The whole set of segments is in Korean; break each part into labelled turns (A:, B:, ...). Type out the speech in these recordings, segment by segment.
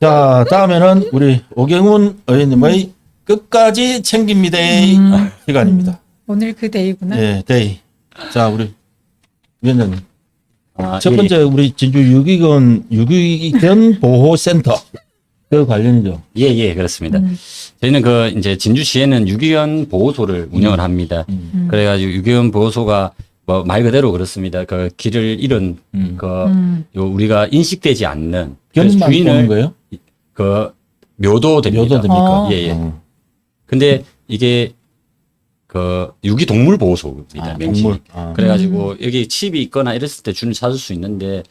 A: 자, 다음에는 우리 오경훈 의원님의 끝까지 챙깁니다
B: 음.
A: 시간입니다.
B: 오늘 그 데이구나.
A: 예, 데이. 자, 우리 위원장님.
C: 아,
A: 첫
C: 예,
A: 번째 우리 진주 유기견 유기견 보호 센터 그 관련이죠.
C: 예, 예, 그렇습니다.
B: 음.
C: 저희는 그 이제 진주시에는 유기견 보호소를 운영을 합니다.
A: 음.
C: 그래가지고 유기견 보호소가 뭐 말 그대로 그렇습니다. 그 길을 잃은
A: 음.
C: 그
B: 음.
C: 요 우리가 인식되지 않는
A: 견만 보는
C: 주인을
A: 거예요?
C: 그 묘도 됩니다.
A: 묘도 됩니까?
B: 어.
C: 예, 예.
A: 어.
C: 근데 이게 그 유기 동물 보호소입니다.
A: 아. 동물. 아.
C: 그래가지고 여기 칩이 있거나 이랬을 때 주인을 찾을 수 있는데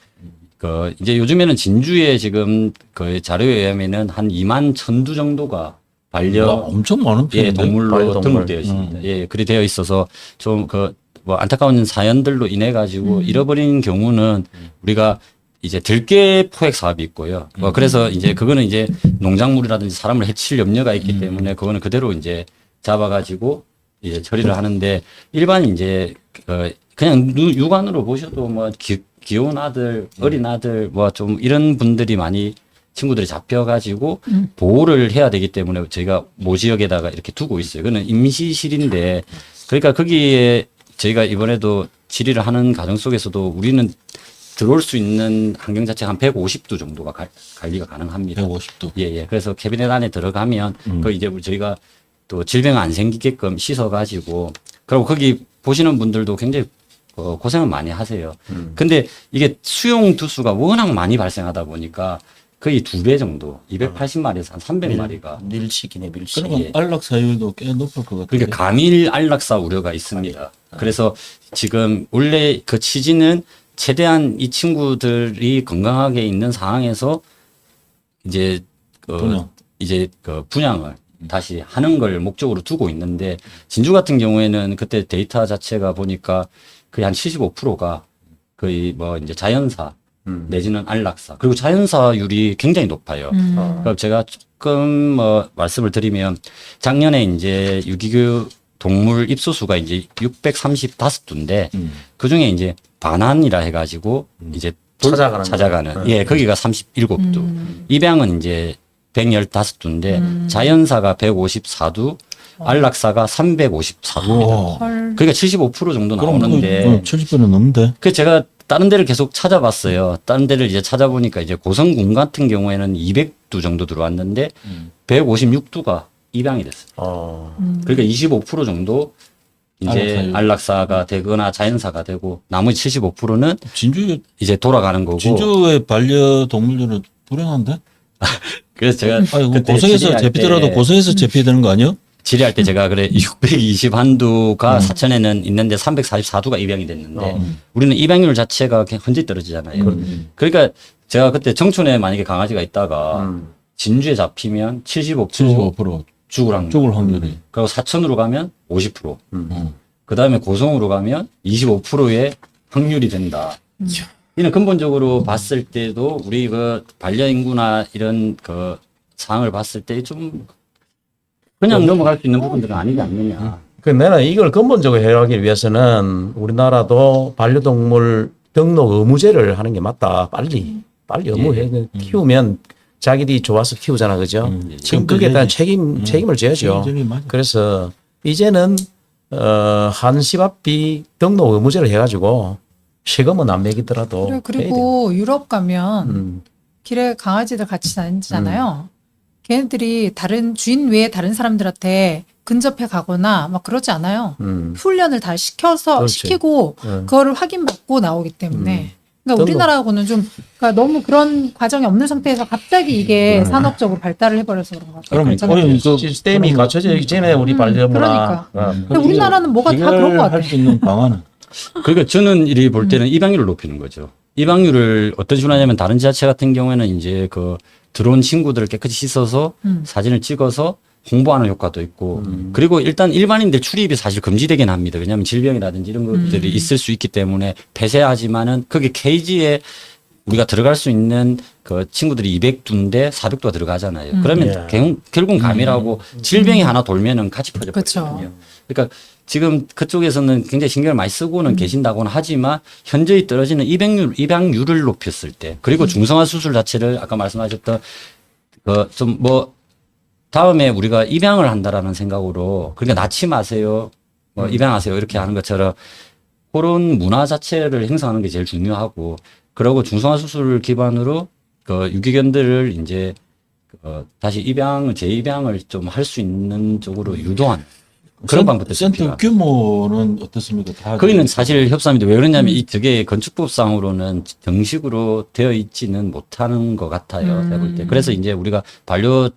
C: 그 이제 요즘에는 진주에 지금 그 자료에 의하면은 한 2만 천두 정도가
A: 와,
C: 반려
A: 엄청 많은
C: 예
A: 편인데.
C: 동물로
D: 반려동물.
C: 등록되어 있습니다. 예 그리 되어 있어서 좀 그 뭐 안타까운 사연들로 인해 가지고 잃어버린 경우는 우리가 이제 들깨 포획 사업이 있고요. 뭐 그래서 이제 그거는 이제 농작물이라든지 사람을 해칠 염려가 있기 때문에 그거는 그대로 이제 잡아가지고 이제 처리를 하는데 일반 이제 그 그냥 누- 육안으로 보셔도 뭐 기, 귀여운 아들, 어린 아들 뭐 좀 이런 분들이 많이 친구들이 잡혀가지고 보호를 해야 되기 때문에 저희가 모지역에다가 이렇게 두고 있어요. 그거는 임시실인데 그러니까 거기에 저희가 이번에도 질의를 하는 과정 속에서도 우리는 들어올 수 있는 환경 자체가 한 150도 정도가 관- 관리가 가능합니다.
A: 150도.
C: 예, 예. 그래서 캐비넷 안에 들어가면
A: 음.
C: 그 이제 우리 저희가 또 질병 안 생기게끔 씻어 가지고 그리고 거기 보시는 분들도 굉장히 어, 고생을 많이 하세요.
A: 음.
C: 근데 이게 수용 두수가 워낙 많이 발생하다 보니까 거의 두 배 정도, 280마리에서 한 300마리가
D: 밀치기네 밀치기.
A: 그러면
C: 예.
A: 안락 사율도 꽤 높을 것 같아요.
C: 그러니까 가밀 안락사 우려가 있습니다. 그래서 지금 원래 그 취지는 최대한 이 친구들이 건강하게 있는 상황에서 이제 그
A: 분양.
C: 이제 그 분양을 다시 하는 걸 목적으로 두고 있는데 진주 같은 경우에는 그때 데이터 자체가 보니까 거의 한 75%가 거의 뭐 이제 자연사
D: 음.
C: 내지는 안락사 그리고 자연사율이 굉장히 높아요.
B: 음.
D: 어.
C: 그럼 제가 조금 뭐 말씀을 드리면 작년에 이제 유기교 동물 입소수가 이제 635두인데
A: 음.
C: 그 중에 이제 반환이라 해가지고 이제 돌-
D: 찾아가는
C: 찾아가는
D: 거.
C: 예 거기가 37두
B: 음.
C: 입양은 이제 115두인데
B: 음.
C: 자연사가 154두 안락사가 354두입니다.
A: 우와.
B: 헐.
C: 그러니까 75% 정도 나오는데
A: 70분은 넘는데.
C: 그 제가 다른 데를 계속 찾아봤어요. 다른 데를 이제 찾아보니까 이제 고성군 같은 경우에는 200두 정도 들어왔는데
A: 음.
C: 156두가 입양이 됐어요.
D: 어.
B: 음.
C: 그러니까 25% 정도 이제. 안락사가 되거나 자연사가 되고 나머지 75%는
A: 진주
C: 이제 돌아가는 거고.
A: 진주의 반려동물들은 불행한데?
C: 그래서 제가
A: 아니
C: 그때
A: 고성에서
C: 때-
A: 고성에서 잡혀야 되는 거 아니에요?
C: 질의할 때 제가 그래 621두가
A: 음.
C: 사천에는 있는데 344두가 입양이 됐는데
D: 어.
C: 우리는 입양률 자체가 그냥 현저히 떨어지잖아요.
A: 음.
C: 그러니까 제가 그때 정촌에 만약에 강아지가 있다가
D: 음.
C: 진주에 잡히면 75%,
A: 75%
C: 죽을 확률.
A: 죽을 확률이.
C: 그리고 사천으로 가면 50%.
A: 음.
C: 그 다음에 고성으로 가면 25%의 확률이 된다. 이는 근본적으로 봤을 때도 우리 그 반려 인구나 이런 그 상황을 봤을 때 좀 그냥 넘어갈 수 있는 부분들은 아니지 않느냐.
D: 그 내가 이걸 근본적으로 해결하기 위해서는 우리나라도 반려동물 등록 의무제를 하는 게 맞다. 빨리 빨리 의무해 키우면 자기들이 좋아서 키우잖아, 그죠?
A: 음.
D: 지금 거기에 대한 책임 책임을 져야죠. 그래서 이제는 어, 한시밥비 등록 의무제를 해가지고 세금은 안 매기더라도
B: 그래. 그리고 유럽 가면
D: 음.
B: 길에 강아지들 같이 다니잖아요. 걔네들이 다른 주인 외에 다른 사람들한테 근접해 가거나 막 그러지 않아요.
D: 음.
B: 훈련을 다 시켜서
D: 그렇지.
B: 시키고
D: 음.
B: 그거를 확인받고 나오기 때문에.
D: 음.
B: 그러니까. 우리나라하고는 좀 그러니까 너무 그런 과정이 없는 상태에서 갑자기 이게
D: 음.
B: 산업적으로 발달을 해버려서 그런 것 같아요.
A: 그럼
B: 발전을.
A: 어이, 그-
D: 시스템이
A: 그럼-
D: 갖춰져 있기 전에 우리
B: 음,
D: 반려문화
B: 그러니까.
D: 어.
B: 근데 우리나라는 뭐가 다 그런 것 같아.
A: 할수 있는 방안은
C: 그러니까 저는 이리 볼 때는 입양률을 높이는 거죠. 입양률을 어떤 식으로 하냐면 다른 지자체 같은 경우에는 이제 그 들어온 친구들을 깨끗이 씻어서
B: 음.
C: 사진을 찍어서 홍보하는 효과도 있고. 그리고 일단 일반인들 출입이 사실 금지되긴 합니다. 왜냐하면 질병이라든지 이런 것들이 있을 수 있기 때문에 폐쇄하지만은 거기 케이지에 우리가 들어갈 수 있는 그 친구들이 200두인데 400두가 들어가잖아요. 그러면
D: 예.
C: 결- 결국은 감이라고 질병이 하나 돌면은 같이 퍼져버리거든요. 그러니까 지금 그쪽에서는 굉장히 신경을 많이 쓰고는 계신다고는 하지만 현저히 떨어지는 입양률, 입양률을 높였을 때 그리고 중성화 수술 자체를 아까 말씀하셨던 그좀뭐 다음에 우리가 입양을 한다라는 생각으로 그러니까 낳지 마세요. 뭐 입양하세요. 이렇게 하는 것처럼 그런 문화 자체를 행사하는 게 제일 중요하고 그러고 중성화 수술을 기반으로 그 유기견들을 이제 어, 다시 입양, 재입양을 좀 할 수 있는 쪽으로 유도하는 그런
A: 센-
C: 방법도
A: 센터
C: 있습니다.
A: 규모는 어떻습니까? 다
C: 거기는 사실 협소합니다. 왜 그러냐면
B: 음.
C: 이 저게 건축법상으로는 정식으로 되어 있지는 못하는 것 같아요. 제가 볼 때.
B: 음.
C: 그래서 이제 우리가 반려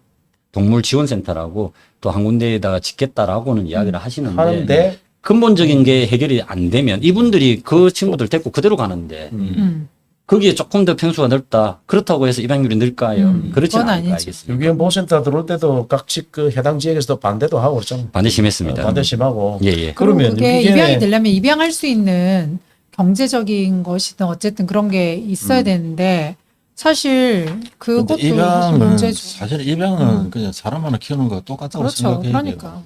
C: 동물 지원센터라고 또 한 군데에다가 짓겠다라고는 이야기를 하시는데
D: 하는데
C: 근본적인 게 해결이 안 되면 이분들이 그 친구들 데리고 그대로 가는데
B: 음.
C: 거기에 조금 더 평수가 넓다. 그렇다고 해서 입양률이 늘까요?
B: 음,
C: 그렇지
B: 그건
C: 않을까
B: 아니죠.
C: 알겠습니다.
D: 유기견 보호센터 들어올 때도 각직 그 해당 지역에서도 반대도 하고 그랬잖아.
C: 반대 심했습니다.
D: 어, 반대 심하고.
C: 예, 예.
D: 그러면
B: 그게
D: 유기견에-
B: 입양이 되려면 입양할 수 있는 경제적인 것이든 어쨌든 그런 게 있어야 되는데 사실 그것도
A: 근데
B: 사실
A: 입양은
B: 문제죠.
A: 사실 입양은 그냥 사람 하나 키우는 거 똑같다고
B: 그렇죠.
A: 생각해요.
B: 그러니까.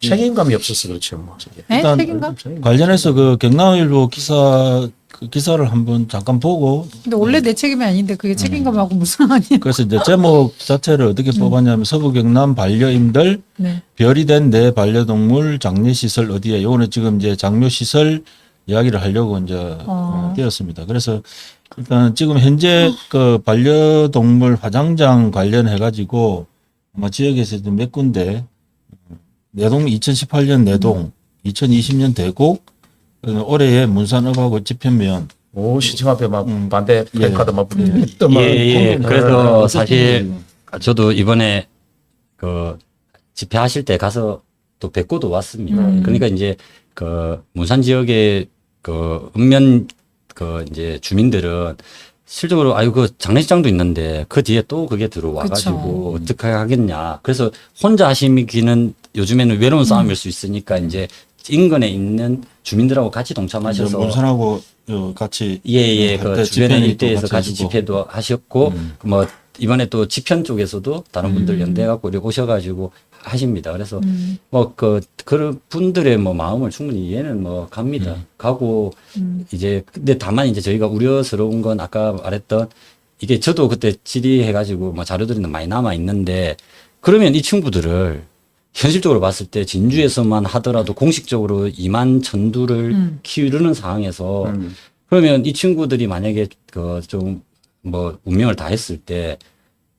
D: 책임감이 없어서 그렇죠. 뭐.
B: 네?
A: 일단
B: 책임감?
A: 관련해서 그 경남일보 기사 그 기사를 한번 잠깐 보고
B: 근데 원래 내 책임이 아닌데 그게 책임감하고 무슨 상관이야?
A: 그래서 이제 제목 자체를 어떻게 뽑았냐면 서부 경남 반려임들
B: 네.
A: 별이 된 내 반려동물 장례 시설 어디에 요거는 지금 이제 장묘 시설 이야기를 하려고 이제 어. 되었습니다. 그래서 일단 지금 현재 그 반려동물 화장장 관련해 가지고 아마 지역에서 좀몇 군데 내동 2018년 내동 2020년 대곡 어, 올해에 문산읍하고 지편면
D: 오 시청 앞에 막
A: 음.
D: 반대
A: 예.
D: 플래카드 막
A: 예.
D: 붙어.
C: 예, 예. 그래서
A: 어,
C: 사실 저도 이번에 그 집회하실 때 가서 또 뵙고도 왔습니다.
B: 음.
C: 그러니까 이제 그 문산 지역의 그 읍면 그 이제 주민들은 실적으로 아유 그 장례식장도 있는데 그 뒤에 또 그게 들어와가지고 어떻게 하겠냐. 그래서 혼자 하시기는 요즘에는 외로운 싸움일 수 있으니까 이제 인근에 있는 주민들하고 같이 동참하셔서
A: 문산하고 어, 같이
C: 예예 할그 주변의
A: 집회도
C: 일대에서
A: 같이
C: 같이
A: 해주고.
C: 집회도 하셨고
A: 음.
C: 뭐 이번에 또 지편 쪽에서도 다른 분들
B: 음.
C: 연대해 갖고 이렇게 오셔가지고 하십니다. 그래서
B: 음.
C: 뭐그 그런 분들의 뭐 마음을 충분히 이해는 뭐 갑니다. 가고
B: 음.
C: 이제 근데 다만 이제 저희가 우려스러운 건 아까 말했던 이게 저도 그때 질의해가지고 뭐 자료들이 많이 남아 있는데 그러면 이 친구들을 현실적으로 봤을 때 진주에서만 하더라도 공식적으로 2만 천두를
B: 음.
C: 키우는 상황에서
D: 음.
C: 그러면 이 친구들이 만약에 그 좀 뭐 운명을 다 했을 때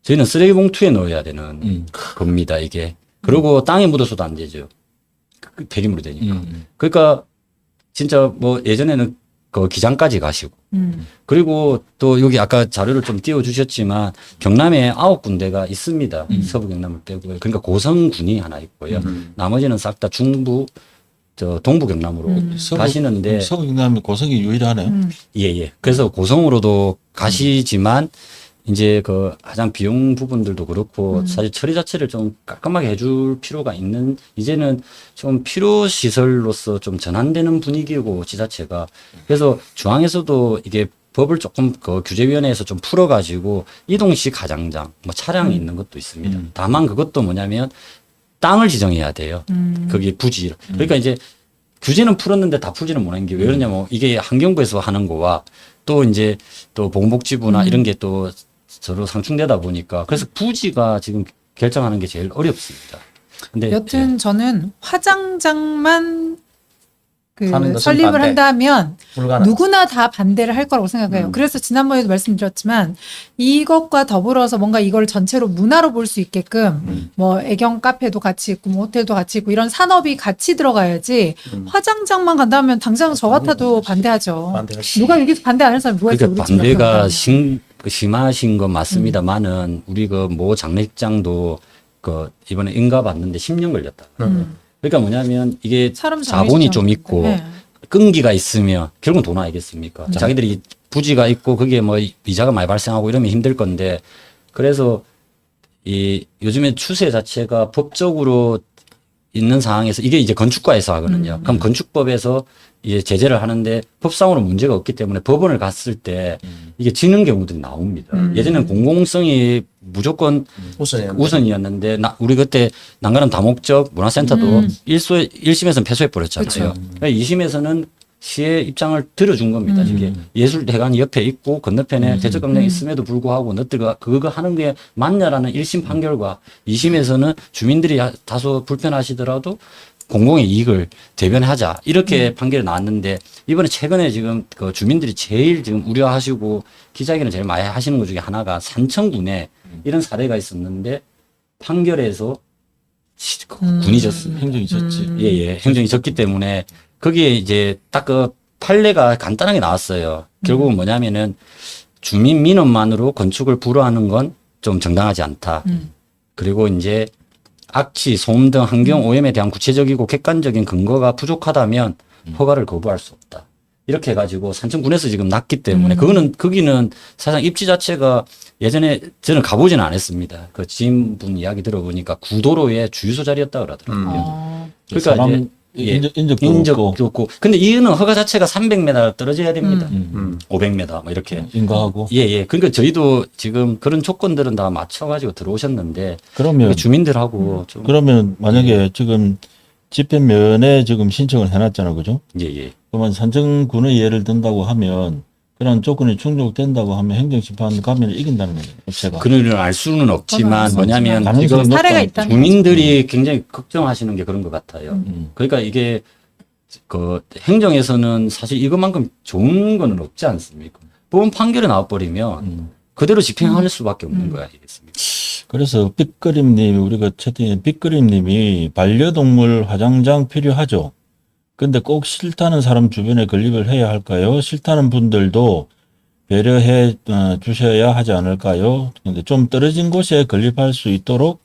C: 저희는 쓰레기 봉투에 넣어야 되는
A: 음.
C: 겁니다 이게 그리고 땅에 묻어서도 안 되죠 그 폐기물이 되니까
A: 음.
C: 그러니까 진짜 뭐 예전에는 그 기장까지 가시고
B: 음.
C: 그리고 또 여기 아까 자료를 좀 띄워 주셨지만 경남에 아홉 군데가 있습니다 서부 경남을 빼고요 그러니까 고성군이 하나 있고요
D: 음.
C: 나머지는 싹 다 중부 저 동부 경남으로
B: 음.
A: 서부-
C: 가시는데
A: 서부 경남이 고성이 유일하네.
B: 음.
C: 예, 예. 그래서 고성으로도 가시지만 이제 그 가장 비용 부분들도 그렇고
B: 음.
C: 사실 처리 자체를 좀 깔끔하게 해줄 필요가 있는 이제는 좀 필요 시설로서 좀 전환되는 분위기고 지자체가 그래서 중앙에서도 이게 법을 조금 그 규제위원회에서 좀 풀어가지고 이동식 가장장 뭐 차량이
B: 음.
C: 있는 것도 있습니다.
A: 음.
C: 다만 그것도 뭐냐면 땅을 지정해야 돼요.
B: 음.
C: 거기 부지. 그러니까 이제 규제는 풀었는데 다 풀지는 못한 게 왜 그러냐면 이게 환경부에서 하는 거와 또 이제 또 보건복지부나
B: 음.
C: 이런 게 또 서로 상충되다 보니까 그래서 부지가 지금 결정하는 게 제일 어렵습니다. 근데
B: 여튼 저는 화장장만 그
D: 하는 것은
B: 설립을
D: 반대.
B: 한다면
D: 불가능.
B: 누구나 다 반대를 할 거라고 생각해요.
D: 음.
B: 그래서 지난번에도 말씀드렸지만 이것과 더불어서 뭔가 이걸 전체로 문화로 볼 수 있게끔
D: 음.
B: 뭐 애경 카페도 같이 있고 뭐 호텔도 같이 있고 이런 산업이 같이 들어가야지
D: 음.
B: 화장장만 간다면 당장 저 같아도 반대하죠.
D: 반대하지.
B: 누가 여기서 반대 안 하는 사람이 누가
C: 그러니까 반대가 심, 그 심하신 건 맞습니다만은 우리 그 모 장례식장도 그 이번에 인가 봤는데 10년 걸렸다.
B: 음.
C: 그러니까 뭐냐면 이게 자본이 좀. 있고
B: 네.
C: 끈기가 있으면 결국은 돈 아니겠습니까?
B: 음.
C: 자기들이 부지가 있고 그게 뭐 이자가 많이 발생하고 이러면 힘들 건데 그래서 이 요즘에 추세 자체가 법적으로 있는 상황에서 이게 이제 건축과에서 하거든요.
B: 음.
C: 그럼 건축법에서 이제 제재를 하는데 법상으로 문제가 없기 때문에 법원을 갔을 때 이게 지는 경우들이 나옵니다.
B: 음.
C: 예전에는 공공성이 무조건
D: 우선이
C: 우선이었는데 나, 우리 그때 난가람 다목적 문화센터도
B: 음.
C: 일소 1심에서는 패소해 버렸잖아요.
B: 그쵸.
C: 그러니까 2심에서는 시의 입장을 들어준 겁니다.
B: 음.
C: 이게 예술대관 옆에 있고 건너편에
A: 음.
C: 대척감정이
B: 음.
C: 있음에도 불구하고 너희가 그거 하는 게 맞냐라는 1심 판결과 2심에서는 주민들이 다소 불편하시더라도 공공의 이익을 대변하자 이렇게
B: 음.
C: 판결이 나왔는데 이번에 최근에 지금 그 주민들이 제일 지금 우려하시고 기자회견을 제일 많이 하시는 것 중에 하나가 산청군에 이런 사례가 있었는데 판결에서 시- 그
B: 음.
C: 군이 졌습니다.
A: 행정이 졌지.
B: 음.
C: 예, 예. 행정이 졌기 때문에 거기에 이제 딱 그 판례가 간단하게 나왔어요. 결국은 뭐냐면은 주민 민원만으로 건축을 불허하는 건 좀 정당하지 않다.
B: 음.
C: 그리고 이제 악취, 소음 등 환경 오염에 대한 구체적이고 객관적인 근거가 부족하다면 허가를 거부할 수 없다. 이렇게 해가지고 산청군에서 지금 났기 때문에
B: 음.
C: 그거는 거기는 사실상 입지 자체가 예전에 저는 가보지는 않았습니다. 그 지인분 이야기 들어보니까 구도로의 주유소 자리였다 그러더라고요.
D: 음.
B: 어.
C: 그러니까
A: 사람
C: 예.
A: 인적, 인적도
C: 인적도
A: 없고
C: 없고. 근데 이거는 허가 자체가 300m 떨어져야 됩니다.
A: 음.
D: 음.
C: 500m 뭐 이렇게.
A: 인가하고
C: 예, 예. 그러니까 저희도 지금 그런 조건들은 다 맞춰가지고 들어오셨는데
A: 그러면
C: 주민들하고 좀
A: 그러면 만약에 지금 집회면에 지금 신청을 해놨잖아, 그죠?
C: 예, 예.
A: 그러면 산정군의 예를 든다고 하면 그런 조건이 충족된다고 하면 행정심판 가면 이긴다는 거예요, 업체가.
C: 그런 일을 알 수는 없지만
B: 수
C: 뭐냐면
A: 가능성이
C: 지금
A: 높다.
B: 사례가 있다는
C: 주민들이 굉장히 걱정하시는 게 그런 것 같아요.
A: 음.
C: 그러니까 이게 그 행정에서는 사실 이것만큼 좋은 거는 없지 않습니까? 법원 판결이 나와버리면
A: 음.
C: 그대로 집행할 수밖에 없는
B: 음.
C: 거 아니겠습니까?
A: 그래서 빅그림님 우리가 채팅에 빅그림님이 반려동물 화장장 필요하죠. 근데 꼭 싫다는 사람 주변에 건립을 해야 할까요? 싫다는 분들도 배려해 어, 주셔야 하지 않을까요? 근데 좀 떨어진 곳에 건립할 수 있도록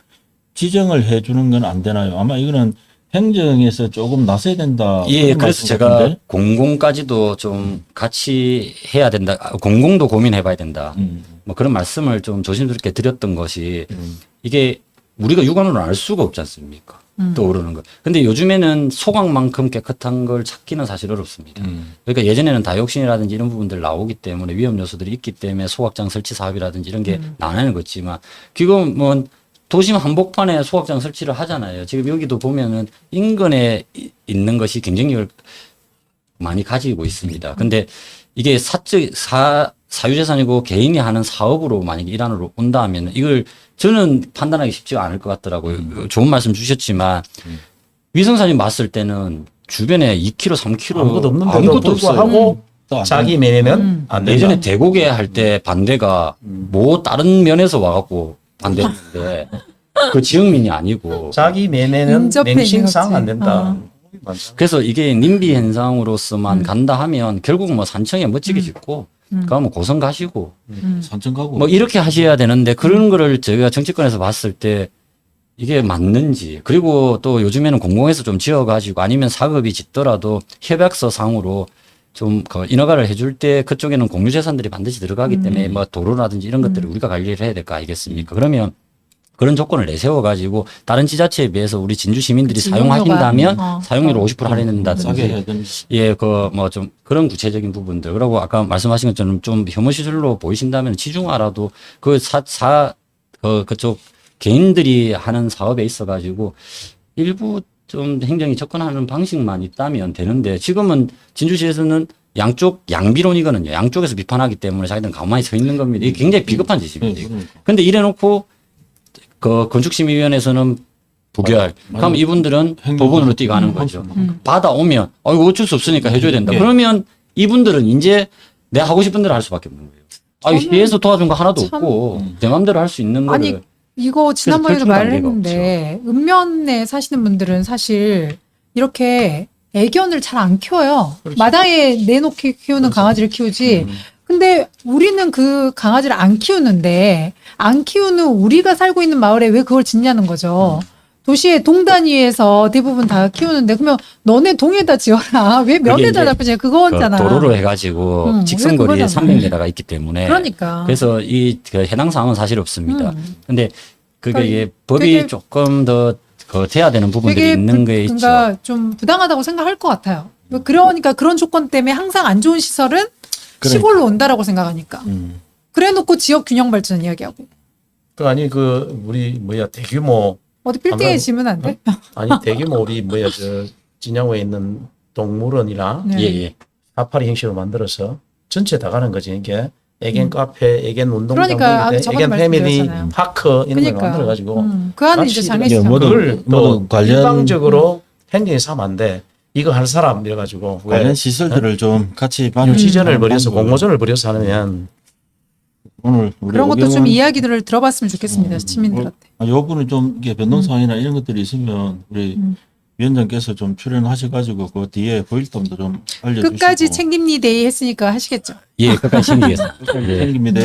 A: 지정을 해 주는 건 안 되나요? 아마 이거는 행정에서 조금 나서야 된다.
C: 예, 그래서 제가
A: 같은데?
C: 공공까지도 좀 같이 해야 된다. 아, 공공도 고민해 봐야 된다.
A: 음,
C: 뭐 그런 말씀을 좀 조심스럽게 드렸던 것이
A: 음.
C: 이게 우리가 육안으로 알 수가 없지 않습니까?
B: 음.
C: 떠오르는 거. 근데 요즘에는 소각만큼 깨끗한 걸 찾기는 사실 어렵습니다.
A: 음.
C: 그러니까 예전에는 다육신이라든지 이런 부분들 나오기 때문에 위험 요소들이 있기 때문에 소각장 설치 사업이라든지 이런 게
B: 음.
C: 나눠는 거지만 지금 뭐 도심 한복판에 소각장 설치를 하잖아요. 지금 여기도 보면은 인근에 이- 있는 것이 경쟁력을 많이 가지고 있습니다. 근데 이게 사적 사 사유재산이고 개인이 하는 사업으로 만약에 일환으로 온다 하면 이걸 저는 판단하기 쉽지가 않을 것 같더라고요. 좋은 말씀 주셨지만 위성사님 봤을 때는 주변에 2km, 3km
D: 아무것도 없는데도
C: 아무것도 없어요.
D: 불구하고
A: 또안
D: 자기 면에는
B: 음.
D: 안 된다.
C: 예전에 대곡에 할때 반대가 뭐 다른 면에서 와갖고 반대했는데 그 지역민이 아니고
D: 자기
B: 인접해
D: 맹신상 안. 된다.
B: 어.
C: 그래서 이게 님비 현상으로서만
B: 음.
C: 간다 하면 결국 뭐 산청에 멋지게
B: 음.
C: 짓고
B: 음.
C: 그러면 고성 가시고
B: 음.
A: 산청 가고
C: 뭐 이렇게 하셔야 되는데 그런 거를 저희가 정치권에서 봤을 때 이게 맞는지 그리고 또 요즘에는 공공에서 좀 지어가지고 아니면 사업이 짓더라도 협약서 상으로 좀그 인허가를 해줄 때 그쪽에는 공유재산들이 반드시 들어가기
B: 음.
C: 때문에 뭐 도로라든지 이런 것들을
B: 음.
C: 우리가 관리를 해야 될 거 아니겠습니까? 그러면 그런 조건을 내세워 가지고 다른 지자체에 비해서 우리 진주 시민들이 사용하신다면
B: 어,
C: 사용료를
B: 어.
C: 50% 할인해준다든지
A: 싸게 해야 되는
C: 예, 그 뭐 좀 그런 구체적인 부분들. 그리고 아까 말씀하신 것처럼 좀 혐오 시설로 보이신다면 지중화라도 그 사, 사, 그, 그쪽 개인들이 하는 사업에 있어 가지고 일부 좀 행정이 접근하는 방식만 있다면 되는데 지금은 진주시에서는 양쪽 양비론이거든요. 양쪽에서 비판하기 때문에 자기들은 가만히 서 있는 겁니다. 이게 굉장히 비겁한
A: 네,
C: 짓입니다. 이거.
A: 그러니까.
C: 근데 이래 놓고 그 건축심의위원회에서는 부결. 그럼 이분들은 법원으로 뛰어가는 거죠.
B: 음.
C: 받아오면 어 이거 어쩔 수 없으니까 해줘야 된다.
A: 예.
C: 그러면 이분들은 이제 내가 하고 싶은 대로 할 수밖에 없는 거예요. 아, 시에서 도와준 거 하나도
B: 참-
C: 없고 내 마음대로 할 수 있는 거를
B: 아니 이거 지난번에도
C: 펼칠
B: 말을
C: 단계가
B: 했는데 읍면에 사시는 분들은 사실 이렇게 애견을 잘 안 키워요. 마당에 내놓게 키우는 강아지를 키우지. 근데 우리는 그 강아지를 안 키우는데 안 키우는 우리가 살고 있는 마을에 왜 그걸 짓냐는 거죠. 도시의 동 단위에서 대부분 다 키우는데 그러면 너네 동에다 지어라. 왜 면에다
C: 이제
B: 잡지?
C: 그
B: 그거잖아.
C: 도로로 해가지고
B: 음,
C: 직선거리에
B: 왜 그거잖아.
C: 300m가 있기 때문에
B: 그러니까.
C: 그래서 이그 해당 사항은 사실 없습니다.
B: 음.
C: 근데 그게
B: 그러니까
C: 이게 법이 조금 더그 돼야 되는 부분들이 있는
B: 불-
C: 게 있죠.
B: 그러니까 좀 부당하다고 생각할 것 같아요. 그러니까 그런 조건 때문에 항상 안 좋은 시설은
A: 그러니까.
B: 시골로 온다라고 생각하니까.
A: 음.
B: 그래놓고 지역 균형 발전 이야기하고
D: 그 아니 그 우리 뭐야 대규모
B: 어디 빌딩에
D: 아마-
B: 지면 안 돼?
D: 아니 대규모 우리 뭐야 저 진양호에 있는 동물원이나
B: 네.
C: 예, 예.
D: 사파리 형식으로 만들어서 전체 다 가는 거지. 이게 애견 카페, 애견 운동장,
B: 음. 그러니까
D: 애견 패밀리. 파크 이런 걸
B: 그러니까
D: 만들어 가지고
B: 음, 그 안에 이제 장례식
D: 또
A: 모두 관련-
D: 일방적으로 행정에 사면 안 돼. 이거 할 사람 이래 가지고 왜
A: 관련 시설들을 좀 같이 반
D: 유치전을
B: 음.
D: 벌여서 공모전을 벌여서 하면
A: 오늘 우리
B: 그런 것도 좀
A: 오경원-
B: 이야기들을 들어봤으면 좋겠습니다.
A: 음,
B: 시민들한테.
A: 아, 요 부분은 좀 이게 변동 사항이나 이런 것들이 있으면 우리
B: 음.
A: 위원장께서 좀 출연하셔가지고 그 뒤에 고일점도 좀 알려주시고
B: 끝까지 챙김니 데이 했으니까 하시겠죠.
C: 예, 끝까지 챙기겠습니다.
A: 끝까지 챙깁니다.